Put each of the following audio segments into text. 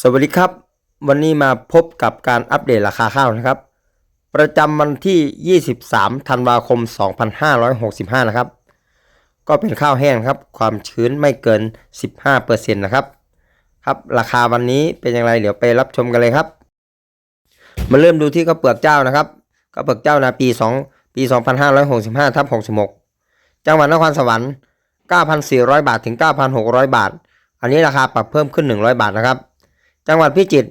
สวัสดีครับ วันนี้มาพบกับการอัปเดตราคาข้าวนะครับ ประจำวันที่ 23 ธันวาคม 2565 นะครับ ก็เป็นข้าวแห้งครับ ความชื้นไม่เกิน 15%นะครับ ครับราคาวันนี้เป็นอย่างไรเดี๋ยวไปรับชมกันเลยครับ มาเริ่มดูที่ข้าวเปลือกเจ้านะครับข้าวเปลือกเจ้านาปี 2 ปี 2565ทับ66 จังหวัดนครสวรรค์ 9,400 บาทถึง 9,600 บาท อันนี้ราคาปรับเพิ่มขึ้น 100 บาทนะครับ จังหวัดพิจิตร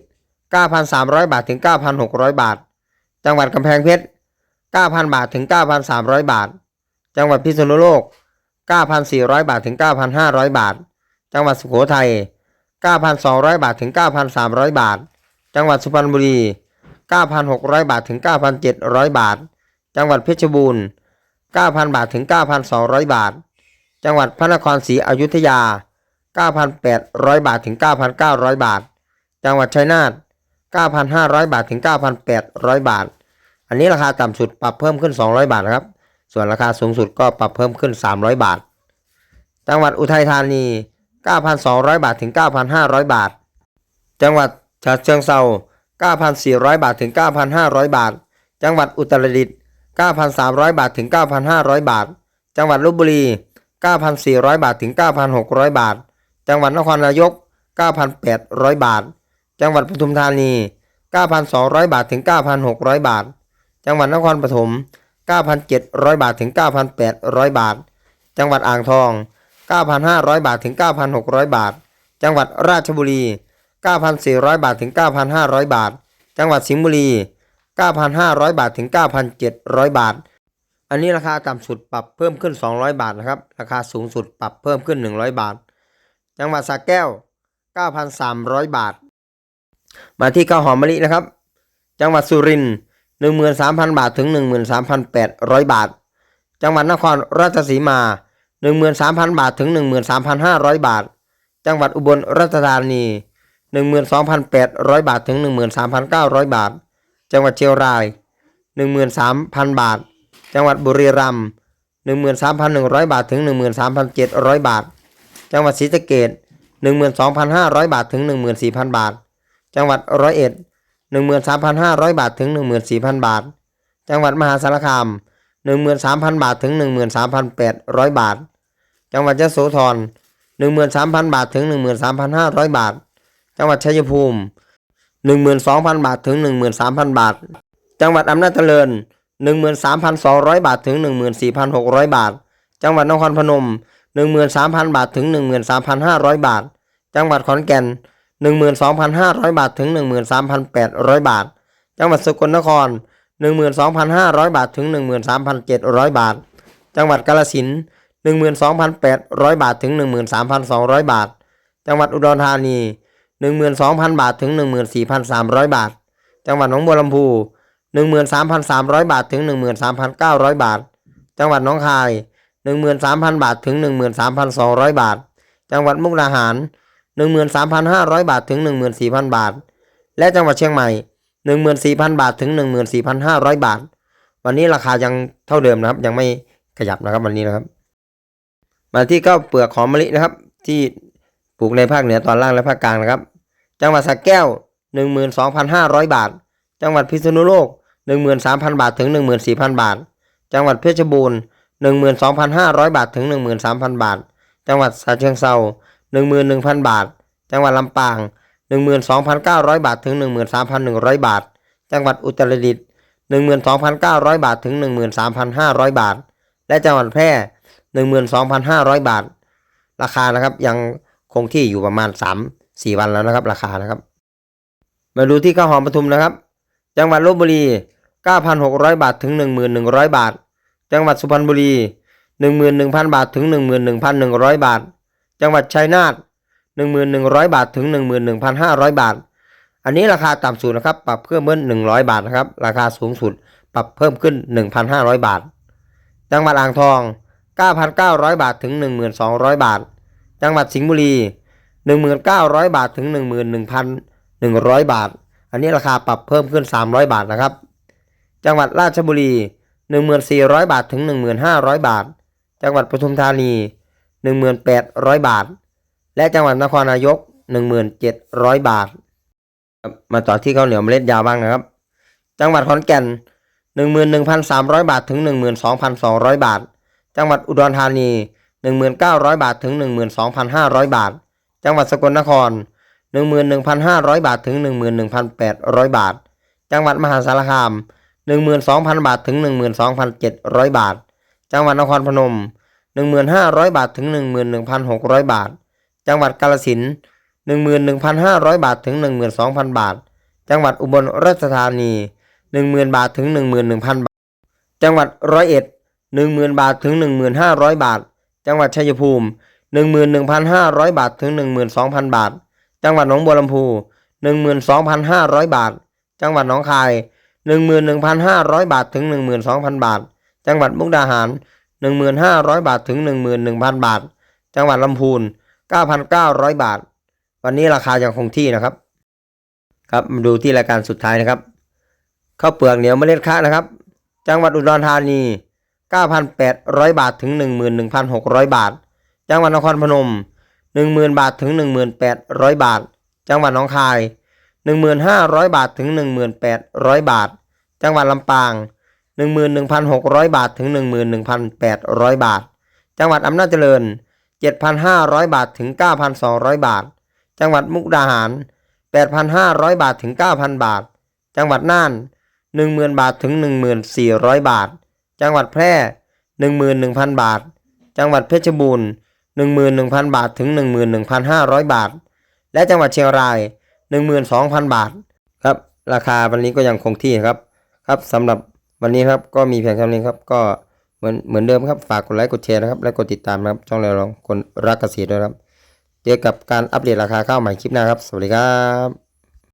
9,300 บาทถึง 9,600 บาท จังหวัดกำแพงเพชร 9,000 บาทถึง 9,300 บาท จังหวัดพิษณุโลก 9,400 บาทถึง 9,500 บาท จังหวัดสุโขทัย 9,200 บาทถึง 9,300 บาท จังหวัดสุพรรณบุรี 9,600 บาทถึง 9,700 บาท จังหวัดเพชรบูรณ์ 9,000 บาทถึง 9,200 บาท จังหวัดพระนครศรีอยุธยา 9,800 บาทถึง 9,900 บาท จังหวัดชัยนาท9,500 บาทถึง 9,800 บาท อันนี้ราคาต่ำสุดปรับเพิ่มขึ้น 200 บาทนะครับ ส่วนราคาสูงสุดก็ปรับเพิ่มขึ้น 300 บาท จังหวัดอุทัยธานี 9,200 บาทถึง 9,500 บาท จังหวัดฉะเชิงเทรา9,400 บาทถึง 9,500 บาท จังหวัดอุตรดิตถ์9,300 บาทถึง 9,500 บาท จังหวัดลบบุรี 9,400 บาทถึง 9,600 บาท จังหวัดนครนายก 9,800 บาท จังหวัดปทุมธานี 9,200 บาทถึง 9,600 บาท จังหวัดนครปฐม 9,700 บาทถึง 9,800 บาท จังหวัดอ่างทอง 9,500 บาทถึง 9,600 บาท จังหวัดราชบุรี 9,400 บาทถึง 9,500 บาท จังหวัดสิงห์บุรี 9,500 บาทถึง 9,700 บาท อันนี้ราคาต่ำสุดปรับเพิ่มขึ้น 200 บาทนะครับ ราคาสูงสุดปรับเพิ่มขึ้น 100 บาท จังหวัดสระแก้ว 9,300 บาท มาที่ข้าวหอมมะลินะครับ จังหวัดสุรินทร์13,000บาทถึง13,800บาท จังหวัดนครราชสีมา13,000บาทถึง13,500บาท จังหวัดอุบลราชธานี12,800บาทถึง13,900บาท จังหวัดเชียงราย13,000บาท จังหวัดบุรีรัมย์13,100บาทถึง13,700บาท จังหวัดศรีสะเกษ12,500บาทถึง14,000บาท จังหวัดร้อยเอ็ด13,500บาทถึง14,000บาท จังหวัดมหาสารคาม13,000บาทถึง13,800บาท จังหวัดยโสธร13,000บาทถึง13,500บาท จังหวัดชัยภูมิ12,000บาทถึง13,000บาท จังหวัดอำนาจเจริญ13,200บาทถึง14,600บาท จังหวัดนครพนม13,000บาทถึง13,500บาท จังหวัดขอนแก่น 12,500 บาทถึง 13,800 บาท จังหวัดสกลนคร 12,500 บาทถึง 13,700 บาท จังหวัดกาฬสินธุ์12,800 บาทถึง 13,200 บาท จังหวัดอุดรธานี 12,000 บาทถึง 14,300 บาท จังหวัดหนองบัวลำพู 13,300 บาทถึง 13,900 บาท จังหวัดหนองคาย 13,000 บาทถึง 13,200 บาท จังหวัดมุกดาหาร 13,500 บาทถึง 14,000 บาท และจังหวัดเชียงใหม่ 14,000 บาทถึง 14,500 บาท วันนี้ราคายังเท่าเดิมนะครับ ยังไม่ขยับนะครับวันนี้นะครับ มาที่ข้าวเปลือกหอมมะลินะครับ ที่ปลูกในภาคเหนือตอนล่างและภาคกลางนะครับ จังหวัดสระแก้ว 12,500 บาท จังหวัดพิษณุโลก 13,000 บาทถึง 14,000 บาท จังหวัดเพชรบูรณ์12,500 บาทถึง 13,000 บาท จังหวัดฉะเชิงเทรา 11,000 บาท จังหวัดลำปาง 12,900 บาทถึง 13,100 บาท จังหวัดอุตรดิตถ์12,900 บาทถึง 13,500 บาท และจังหวัดแพร่ 12,500 บาท ราคานะครับยังคงที่อยู่ประมาณ 3-4 วันแล้วนะครับ ราคานะครับ มาดูที่ข้าวหอมปทุมนะครับ จังหวัดลบบุรี 9,600 บาทถึง 1,100 บาท จังหวัดสุพรรณบุรี 11,000 บาทถึง 11,100 บาท จังหวัดชัยนาท1,100 บาทถึง 11,500 บาท อันนี้ราคาต่ำสุดนะครับ ปรับเพิ่มขึ้น100 บาทนะครับ ราคาสูงสุดปรับเพิ่มขึ้น 1,500 บาท จังหวัดอ่างทอง 9,900 บาทถึง 1,200 บาท จังหวัดสิงห์บุรี 1,900 บาทถึง 11,100 บาท อันนี้ราคาปรับเพิ่มขึ้น 300 บาทนะครับ จังหวัดราชบุรี 1,400 บาทถึง 1,500 บาท จังหวัดปทุมธานี 1,800 บาท และจังหวัดนครนายก 1,700 บาทครับมาต่อที่ข้าวเหนียวเมล็ดยาวบ้างนะครับ จังหวัดขอนแก่นหนึ่งหมื่นหนึ่งพันสามร้อยบาทถึงหนึ่งหมื่นสองพันสองร้อยบาท จังหวัดอุดรธานีหนึ่งหมื่นเก้าร้อยบาทถึงหนึ่งหมื่นสองพันห้าร้อยบาท จังหวัดสกลนครหนึ่งหมื่นหนึ่งพันห้าร้อยบาทถึงหนึ่งหมื่นหนึ่งพันแปดร้อยบาท จังหวัดมหาสารคามหนึ่งหมื่นสองพันบาทถึงหนึ่งหมื่นสองพันเจ็ดร้อยบาท จังหวัดนครพนม นึ่งหมื่นห้าร้อยบาทถึงหนึ่งหมื่นหนึ่งพันหกร้อยบาท จังหวัดกาฬสินธุ์หนึ่งหมื่นหนึ่งพันห้าร้อยบาทถึงหนึ่งหมื่นสองพันบาท จังหวัดอุบลราชธานีหนึ่งหมื่นบาทถึงหนึ่งหมื่นหนึ่งพันบาท จังหวัดร้อยเอ็ดหนึ่งหมื่นบาทถึงหนึ่งหมื่นห้าร้อยบาท จังหวัดชัยภูมิหนึ่งหมื่นหนึ่งพันห้าร้อยบาทถึงหนึ่งหมื่นสองพันบาท จังหวัดหนองบัวลำพูหนึ่งหมื่นสองพันห้าร้อยบาท จังหวัดหนองคายหนึ่งหมื่นหนึ่งพันห้าร้อยบาทถึงหนึ่งหมื่นสองพันบาท จังหวัดมุกดาหาร หนึ่งหมื่นห้าร้อยบาทถึงหนึ่งหมื่นหนึ่งพันบาท จังหวัดลำพูนเก้าพันเก้าร้อยบาท วันนี้ราคายังคงที่นะครับ ครับมาดูที่รายการสุดท้ายนะครับข้าวเปลือกเหนียวเมล็ดข้านะครับ จังหวัดอุดรธานี 9,800 บาทถึง 11,600 บาท จังหวัดนครพนม 10,000 บาทถึง 1,800 บาท จังหวัดหนองคาย 1,500 บาทถึง 1,800 บาท จังหวัดลำปาง 11,600 บาทถึง 11,800 บาท จังหวัดอำนาจเจริญ 7,500 บาทถึง 9,200 บาท จังหวัดมุกดาหาร 8,500 บาทถึง 9,000 บาท จังหวัดน่าน 10,000 บาทถึง 1400 บาท จังหวัดแพร่ 11,000 บาท จังหวัดเพชรบูรณ์11,000 บาทถึง 11,500 บาท และจังหวัดเชียงราย 12,000 บาท ครับ ราคาวันนี้ก็ยังคงที่ครับ ครับสำหรับ วันนี้ครับก็มีเพียงเท่านี้ครับ ก็เหมือนเหมือนเดิมครับฝากกดไลค์กดแชร์นะครับ และกดติดตามนะครับ ช่องเราลองคนรักเกษตรด้วยครับ เจอกับการอัปเดตราคาข้าวใหม่คลิปหน้าครับ สวัสดีครับ